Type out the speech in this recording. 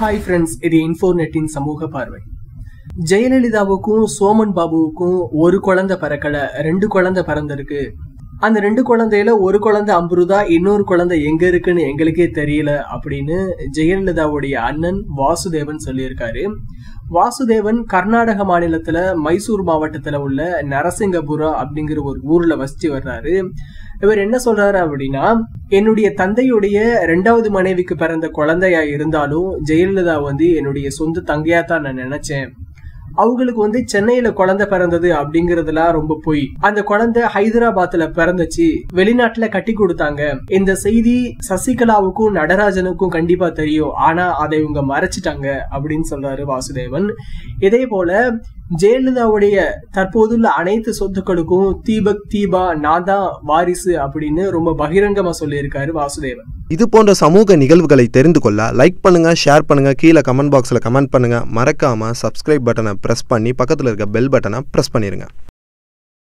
Hi friends இது இன்ஃபோர்நெட்டின் சமூக பார்வை. ஜெயலலிதாவுக்கும் சோமன் பாபுவுக்கும் ஒரு குழந்தை பிறக்கல ரெண்டு குழந்தை பிறந்திருக்கு. அந்த ரெண்டு குழந்தையில ஒரு குழந்தை அம்ருதா இன்னொரு குழந்தை எங்க இருக்குன்னு எங்களுக்கே தெரியல அப்படின்னு ஜெயலலிதாவுடைய அண்ணன் வாசுதேவன் சொல்லியிருக்காரு. வாசுதேவன் கர்நாடக மாநிலத்துல மைசூர் மாவட்டத்துல உள்ள நரசிங்கபுரா அப்படிங்கிற ஒரு ஊர்ல வசிச்சு வர்றாரு. இவர் என்ன சொல்றாரு அப்படின்னா என்னுடைய தந்தையுடைய ரெண்டாவது மனைவிக்கு பிறந்த குழந்தையா இருந்தாலும் ஜெயலலிதா வந்து என்னுடைய சொந்த தங்கையா தான் நான் நினைச்சேன். அவங்களுக்கு வந்து சென்னையில குழந்தை பிறந்தது அப்படிங்கறதுலாம் ரொம்ப பொய். அந்த குழந்தை ஹைதராபாத்ல பிறந்துச்சு. வெளிநாட்டுல கட்டி கொடுத்தாங்க. இந்த செய்தி சசிகலாவுக்கும் நடராஜனுக்கும் கண்டிப்பா தெரியும். ஆனா அதை இவங்க மறைச்சிட்டாங்க அப்படின்னு சொல்றாரு வாசுதேவன். இதே போல ஜெயலலிதாவுடைய தற்போதுள்ள அனைத்து சொத்துக்களுக்கும் தீபக் தீபா நான் தான் வாரிசு அப்படின்னு ரொம்ப பகிரங்கமா சொல்லியிருக்காரு வாசுதேவன். இது போன்ற சமூக நிகழ்வுகளை தெரிந்து கொள்ள லைக் பண்ணுங்க ஷேர் பண்ணுங்க கீழே கமெண்ட் பாக்ஸில் கமெண்ட் பண்ணுங்க. மறக்காம சப்ஸ்கிரைப் பட்டனை ப்ரெஸ் பண்ணி பக்கத்தில் இருக்க பெல் பட்டனை ப்ரெஸ் பண்ணிடுங்க